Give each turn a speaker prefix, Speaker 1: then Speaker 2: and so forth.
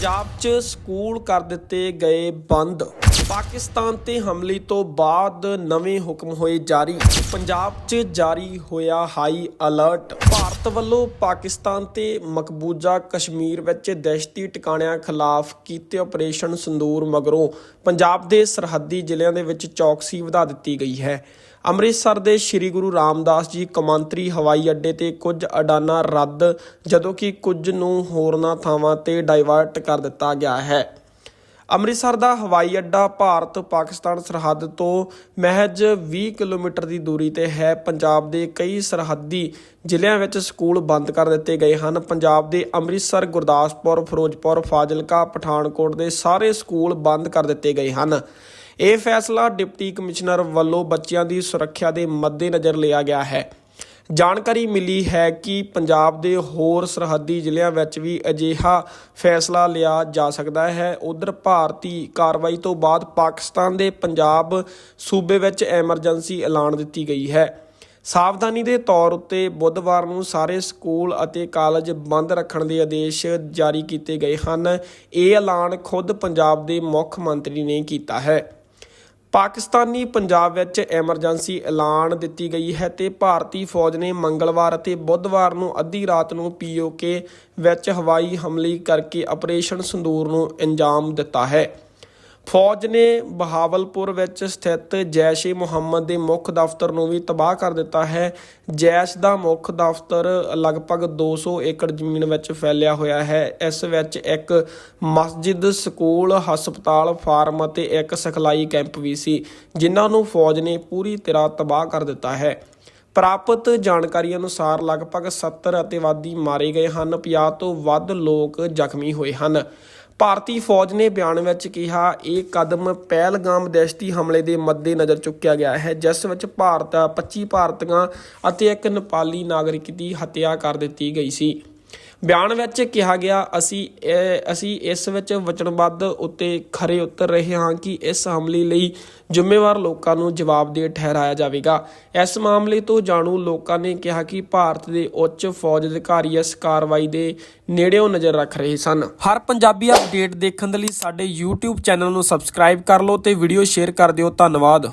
Speaker 1: ਪੰਜਾਬ 'ਚ ਸਕੂਲ ਕਰ ਦਿੱਤੇ ਗਏ ਬੰਦ। ਪਾਕਿਸਤਾਨ ਤੇ ਹਮਲੇ ਤੋਂ ਬਾਅਦ ਨਵੇਂ ਹੁਕਮ ਹੋਏ ਜਾਰੀ। ਪੰਜਾਬ 'ਚ ਜਾਰੀ ਹੋਇਆ ਹਾਈ ਅਲਰਟ ਭਾਰਤ ਵੱਲੋਂ ਪਾਕਿਸਤਾਨ ਤੇ ਮਕਬੂਜ਼ਾ ਕਸ਼ਮੀਰ ਵਿੱਚ ਦਹਿਸ਼ਤੀ ਟਿਕਾਣਿਆਂ ਖਿਲਾਫ ਕੀਤੇ ਆਪਰੇਸ਼ਨ ਸੰਦੂਰ ਮਗਰੋਂ ਪੰਜਾਬ ਦੇ ਸਰਹੱਦੀ ਜ਼ਿਲ੍ਹਿਆਂ ਦੇ ਵਿੱਚ ਚੌਕਸੀ ਵਧਾ ਦਿੱਤੀ ਗਈ ਹੈ। ਅੰਮ੍ਰਿਤਸਰ ਦੇ ਸ੍ਰੀ ਗੁਰੂ ਰਾਮਦਾਸ ਜੀ ਕੌਮਾਂਤਰੀ ਹਵਾਈ ਅੱਡੇ ਤੇ ਕੁਝ ਉਡਾਨਾਂ ਰੱਦ, ਜਦੋਂ ਕਿ ਕੁਝ ਨੂੰ ਹੋਰਨਾਂ ਥਾਵਾਂ ਤੇ ਡਾਇਵਰਟ ਕਰ ਦਿੱਤਾ ਗਿਆ ਹੈ। ਅੰਮ੍ਰਿਤਸਰ ਦਾ ਹਵਾਈ ਅੱਡਾ ਭਾਰਤ ਪਾਕਿਸਤਾਨ ਸਰਹੱਦ ਤੋਂ ਮਹਿਜ 20 ਕਿਲੋਮੀਟਰ ਦੀ ਦੂਰੀ ਤੇ ਹੈ। ਪੰਜਾਬ ਦੇ ਕਈ ਸਰਹੱਦੀ ਜ਼ਿਲ੍ਹਿਆਂ ਵਿੱਚ ਸਕੂਲ ਬੰਦ ਕਰ ਦਿੱਤੇ ਗਏ ਹਨ। ਪੰਜਾਬ ਦੇ ਅੰਮ੍ਰਿਤਸਰ, ਗੁਰਦਾਸਪੁਰ, ਫਿਰੋਜ਼ਪੁਰ, ਫਾਜ਼ਿਲਕਾ, ਪਠਾਨਕੋਟ ਦੇ ਸਾਰੇ ਸਕੂਲ ਬੰਦ ਕਰ ਦਿੱਤੇ ਗਏ ਹਨ। ਇਹ ਫੈਸਲਾ ਡਿਪਟੀ ਕਮਿਸ਼ਨਰ ਵੱਲੋਂ ਬੱਚਿਆਂ ਦੀ ਸੁਰੱਖਿਆ ਦੇ ਮੱਦੇਨਜ਼ਰ ਲਿਆ ਗਿਆ ਹੈ। ਜਾਣਕਾਰੀ ਮਿਲੀ ਹੈ ਕਿ ਪੰਜਾਬ ਦੇ ਹੋਰ ਸਰਹੱਦੀ ਜ਼ਿਲ੍ਹਿਆਂ ਵਿੱਚ ਵੀ ਅਜਿਹਾ ਫੈਸਲਾ ਲਿਆ ਜਾ ਸਕਦਾ ਹੈ। ਉਧਰ ਭਾਰਤੀ ਕਾਰਵਾਈ ਤੋਂ ਬਾਅਦ ਪਾਕਿਸਤਾਨ ਦੇ ਪੰਜਾਬ ਸੂਬੇ ਵਿੱਚ ਐਮਰਜੈਂਸੀ ਐਲਾਨ ਦਿੱਤੀ ਗਈ ਹੈ। ਸਾਵਧਾਨੀ ਦੇ ਤੌਰ ਉੱਤੇ ਬੁੱਧਵਾਰ ਨੂੰ ਸਾਰੇ ਸਕੂਲ ਅਤੇ ਕਾਲਜ ਬੰਦ ਰੱਖਣ ਦੇ ਆਦੇਸ਼ ਜਾਰੀ ਕੀਤੇ ਗਏ ਹਨ। ਇਹ ਐਲਾਨ ਖੁਦ ਪੰਜਾਬ ਦੇ ਮੁੱਖ ਮੰਤਰੀ ਨੇ ਕੀਤਾ ਹੈ। ਪਾਕਿਸਤਾਨੀ ਪੰਜਾਬ ਵਿੱਚ ਐਮਰਜੈਂਸੀ ਐਲਾਨ ਦਿੱਤੀ ਗਈ ਹੈ ਤੇ ਭਾਰਤੀ ਫੌਜ ਨੇ ਮੰਗਲਵਾਰ ਅਤੇ ਬੁੱਧਵਾਰ ਨੂੰ ਅੱਧੀ ਰਾਤ ਨੂੰ ਪੀਓਕੇ ਵਿੱਚ ਹਵਾਈ ਹਮਲੇ ਕਰਕੇ ਆਪਰੇਸ਼ਨ ਸੰਦੂਰ ਨੂੰ ਅੰਜਾਮ ਦਿੱਤਾ ਹੈ। ਫੌਜ ਨੇ ਬਹਾਵਲਪੁਰ ਵਿੱਚ ਸਥਿਤ ਜੈਸ਼-ਏ ਮੁਹੰਮਦ ਦੇ ਮੁੱਖ ਦਫ਼ਤਰ ਨੂੰ ਵੀ ਤਬਾਹ ਕਰ ਦਿੱਤਾ ਹੈ। ਜੈਸ਼ ਦਾ ਮੁੱਖ ਦਫ਼ਤਰ ਲਗਭਗ 200 ਏਕੜ ਜ਼ਮੀਨ ਵਿੱਚ ਫੈਲਿਆ ਹੋਇਆ ਹੈ। ਇਸ ਵਿੱਚ ਇੱਕ ਮਸਜਿਦ, ਸਕੂਲ, ਹਸਪਤਾਲ, ਫਾਰਮ ਅਤੇ ਇੱਕ ਸਿਖਲਾਈ ਕੈਂਪ ਵੀ ਸੀ, ਜਿਨ੍ਹਾਂ ਨੂੰ ਫੌਜ ਨੇ ਪੂਰੀ ਤਰ੍ਹਾਂ ਤਬਾਹ ਕਰ ਦਿੱਤਾ ਹੈ। ਪ੍ਰਾਪਤ ਜਾਣਕਾਰੀ ਅਨੁਸਾਰ ਲਗਭਗ 70 ਅਤਿਵਾਦੀ ਮਾਰੇ ਗਏ ਹਨ। 50 ਤੋਂ ਵੱਧ ਲੋਕ ਜ਼ਖਮੀ ਹੋਏ ਹਨ। ਭਾਰਤੀ ਫੌਜ ਨੇ ਬਿਆਨ ਵਿੱਚ ਕਿਹਾ, ਇਹ ਕਦਮ ਪਹਿਲਗਾਮ ਦਹਿਸ਼ਤੀ ਹਮਲੇ ਦੇ ਮੱਦੇਨਜ਼ਰ ਚੁੱਕਿਆ ਗਿਆ ਹੈ, ਜਿਸ ਵਿੱਚ ਭਾਰਤ 25 ਭਾਰਤੀਆਂ ਅਤੇ ਇੱਕ ਨੇਪਾਲੀ ਨਾਗਰਿਕ ਦੀ ਹੱਤਿਆ ਕਰ ਦਿੱਤੀ ਗਈ ਸੀ। ਬਿਆਨ ਵਿੱਚ ਕਿਹਾ ਗਿਆ, ਅਸੀਂ ਅਸੀਂ ਇਸ ਵਿੱਚ ਵਚਨਬੱਧ ਉੱਤੇ ਖਰੇ ਉਤਰ ਰਹੇ ਹਾਂ ਕਿ ਇਸ ਹਮਲੇ ਲਈ ਜ਼ਿੰਮੇਵਾਰ ਲੋਕਾਂ ਨੂੰ ਜਵਾਬਦੇਹ ਠਹਿਰਾਇਆ ਜਾਵੇਗਾ। ਇਸ ਮਾਮਲੇ ਤੋਂ ਜਾਣੂ ਲੋਕਾਂ ਨੇ ਕਿਹਾ ਕਿ ਭਾਰਤ ਦੇ ਉੱਚ ਫੌਜ ਅਧਿਕਾਰੀ ਇਸ ਕਾਰਵਾਈ ਦੇ ਨੇੜਿਓਂ ਨਜ਼ਰ ਰੱਖ ਰਹੇ ਸਨ। ਹਰ ਪੰਜਾਬੀ ਅਪਡੇਟ ਦੇਖਣ ਦੇ ਲਈ ਸਾਡੇ YouTube ਚੈਨਲ ਨੂੰ ਸਬਸਕ੍ਰਾਈਬ ਕਰ ਲਓ ਤੇ ਵੀਡੀਓ ਸ਼ੇਅਰ ਕਰ ਦਿਓ। ਧੰਨਵਾਦ।